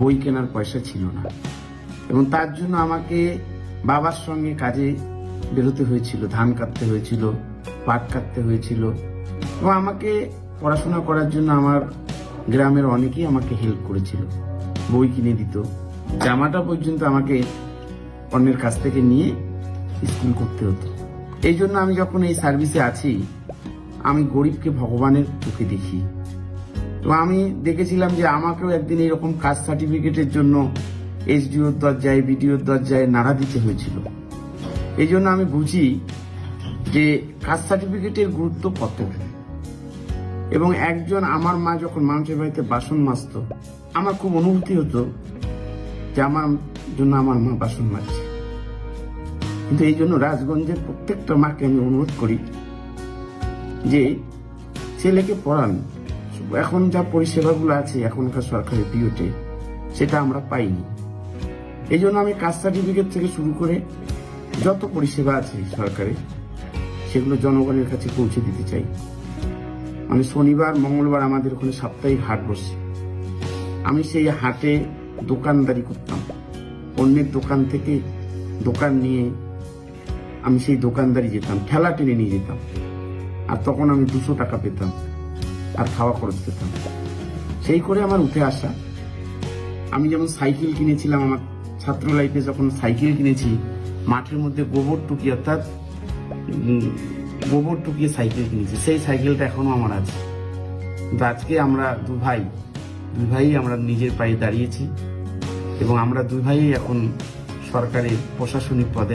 বই কেনার পয়সা ছিল না। এবং তার জন্য আমাকে বাবার সঙ্গে কাজে বেরোতে হয়েছিল, ধান কাটতে হয়েছিল, পাট কাটতে হয়েছিল। এবং আমাকে পড়াশোনা করার জন্য আমার গ্রামের অনেকেই আমাকে হেল্প করেছিল, বই কিনে দিত। জামাটা পর্যন্ত আমাকে অন্যের কাছ থেকে নিয়ে স্কুল করতে হতো। এই জন্য আমি যখন এই সার্ভিসে আছি, আমি গরিবকে ভগবানের চোখে দেখি। তো আমি দেখেছিলাম যে আমাকেও একদিন এরকম কাস্ট সার্টিফিকেটের জন্য এসডিওর দরজায়, বিডিওর দরজায় নাড়া দিতে হয়েছিল। এই জন্য আমি বুঝি যে কাস্ট সার্টিফিকেটের গুরুত্ব কত। এবং একজন আমার মা যখন মানুষের বাড়িতে বাসন মাজত, আমার খুব অনুভূতি হতো যে আমার জন্য আমার মা বাসন মাজছে। কিন্তু এই জন্য রাজগঞ্জের প্রত্যেকটা মাকে আমি অনুরোধ করি যে ছেলেকে পড়ান। এখন যা পরিষেবাগুলো আছে, এখনকার সরকারি পিওতে সেটা আমরা পাইনি। এই জন্য আমি কাস্ট সার্টিফিকেট থেকে শুরু করে যত পরিষেবা আছে সরকারি, সেগুলো জনগণের কাছে পৌঁছে দিতে চাই। মানে শনিবার, মঙ্গলবার আমাদের ওখানে সাপ্তাহিক হাট বসে। আমি সেই হাটে দোকানদারি করতাম। অন্যের দোকান থেকে দোকান নিয়ে আমি সেই দোকানদারি যেতাম, ঠেলা টেনে নিয়ে যেতাম। আর তখন আমি দুশো টাকা পেতাম। আর খাওয়া খরচ পেতাম সেই করে আমার উঠে আসা। আমি যেমন সাইকেল কিনেছিলাম, আমার ছাত্র লাইফে যখন সাইকেল কিনেছি, মাঠের মধ্যে গোবর টুকি অর্থাৎ গোবর টুকিয়ে সাইকেল কিনেছি। সেই সাইকেলটা এখনও আমার আছে। আজকে আমরা দু ভাই, দুই ভাই আমরা নিজের পায়ে দাঁড়িয়েছি এবং আমরা দুই ভাই এখন সরকারের প্রশাসনিক পদে